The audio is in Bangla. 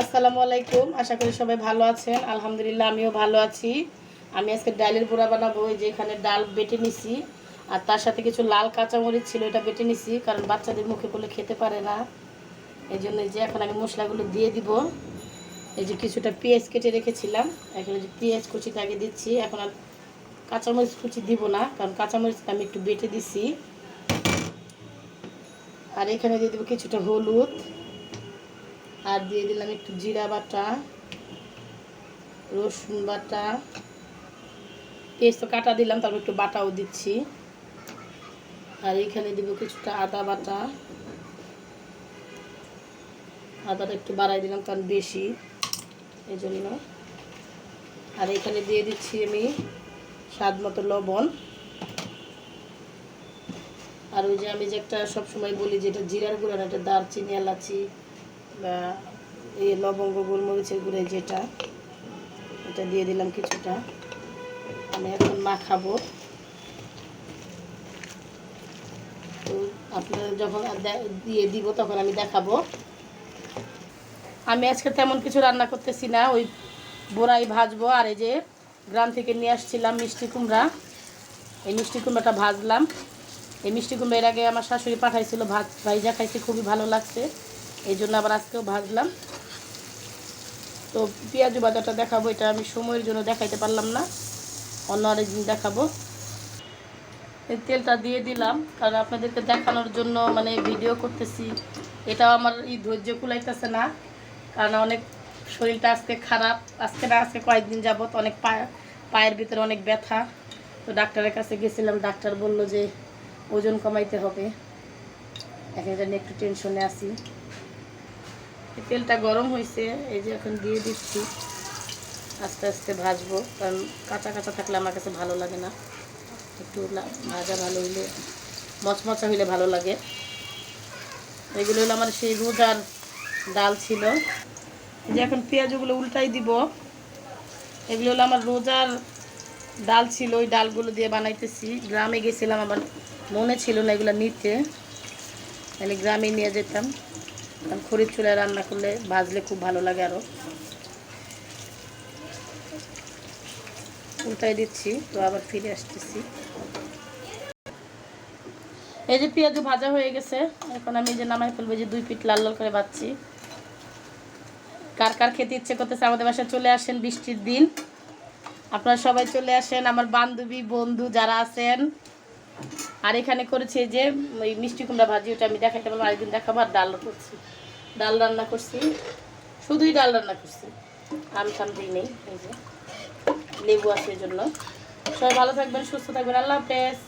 আসসালামু আলাইকুম। আশা করি সবাই ভালো আছেন। আলহামদুলিল্লাহ, আমিও ভালো আছি। আমি আজকে ডালের গুঁড়া বানাবো ওই যে এখানে ডাল বেটে নিছি। আর তার সাথে কিছু লাল কাঁচামরিচ ছিল, এটা বেটে নিছি, কারণ বাচ্চাদের মুখে করলে খেতে পারে না। এই জন্য যে এখন আমি মশলাগুলো দিয়ে দিব। এই যে কিছুটা পেঁয়াজ কেটে রেখেছিলাম। এখন যে পেঁয়াজ কুচিটা আগে দিচ্ছি। এখন আর কাঁচামরিচ কুচি দিব না, কারণ কাঁচামরিচটা আমি একটু বেটে দিছি। আর এখানে দিয়ে দেবো কিছুটা হলুদ। আর দিয়ে দিলাম একটু জিরা বাটা, রসুন বাটা। পেস্ট কাটা দিলাম, তারপর একটু বাটাও দিচ্ছি। আর এখানে দিব কিছুটা আদা বাটা। আদাটা একটু বাড়াই দিলাম, কারণ বেশি এই জন্য আর এখানে দিয়ে দিচ্ছি আমি স্বাদ মতো লবণ। আর ওই যে আমি যে একটা সবসময় বলি যে এটা জিরার গুঁড়া না, এটা দারচিনি, এলাচি এই লবঙ্গ, গোলমরিচের গুঁড়ে যেটা, এটা দিয়ে দিলাম কিছুটা। আমি এখন মাখাবো। তো আপনারা যখন দিয়ে দিব তখন আমি দেখাবো। আমি আজকে তেমন কিছু রান্না করতেছি না, ওই বোড়াই ভাজবো আর এই যে গ্রাম থেকে নিয়ে আসছিলাম মিষ্টি কুমড়া। এই মিষ্টি কুমড়াটা ভাজলাম। এই মিষ্টি কুমড়া এর আগে আমার শাশুড়ি পাঠাইছিল, ভাত ভাইজা খাইছি খুবই ভালো লাগছে। এই জন্য আবার আজকেও ভাজলাম। তো পেঁয়াজু বাজারটা দেখাবো, এটা আমি সময়ের জন্য দেখাইতে পারলাম না। অন্য আরেকদিন দেখাবো। এই তেলটা দিয়ে দিলাম, কারণ আপনাদেরকে দেখানোর জন্য মানে ভিডিও করতেছি। এটাও আমার এই ধৈর্য কুলাইতেছে না, কারণ অনেক শরীরটা আজকে খারাপ। আজকে না, আজকে কয়েকদিন যাবত অনেক পায়ে পায়ের ভিতরে অনেক ব্যথা। তো ডাক্তারের কাছে গেছিলাম, ডাক্তার বলল যে ওজন কমাইতে হবে। এখন এটা নিয়ে একটু টেনশনে আছি। তেলটা গরম হয়েছে, এই যে এখন দিয়ে দিচ্ছি। আস্তে আস্তে ভাজবো, কারণ কাঁচা কাঁচা থাকলে আমার কাছে ভালো লাগে না। একটু ভাজা ভালো হইলে, মচমচা হইলে ভালো লাগে। এগুলো হলো আমার সেই রোজার ডাল ছিল। যে এখন পেঁয়াজগুলো উল্টাই দিব। এগুলো হলো আমার রোজার ডাল ছিল, ওই ডালগুলো দিয়ে বানাইতেছি। গ্রামে গেছিলাম, আমার মনে ছিল না এগুলো নিতে। তাহলে গ্রামে নিয়ে যেতাম। খরিদ চুলায় রান্না করলে ভাজলে খুব ভালো লাগে আরও উল্টাই দিচ্ছি, তো আবার ফিরে আসতেছি। এই যে পেঁয়াজু ভাজা হয়ে গেছে, এখন আমি যে নামাই ফেলব যে দুই পিঠ লাল লাল করে ভাজছি। কার কার খেতে ইচ্ছে করতেছে আমাদের বাসায় চলে আসেন বৃষ্টির দিন। আপনারা সবাই চলে আসেন, আমার বান্ধবী, বন্ধু যারা আছেন। আর এখানে করেছি যে ওই মিষ্টি কুমড়া ভাজি, ওটা আমি দেখাইতে পারব আরেকদিন দেখাবো আর ডাল করছি। ডাল রান্না করছি। শুধুই ডাল রান্না করছি। আম টাম দিই নেই, এই যে। লেবু আছে জন্য সবাই ভালো থাকবেন, সুস্থ থাকবেন। আল্লাহ হাফেজ।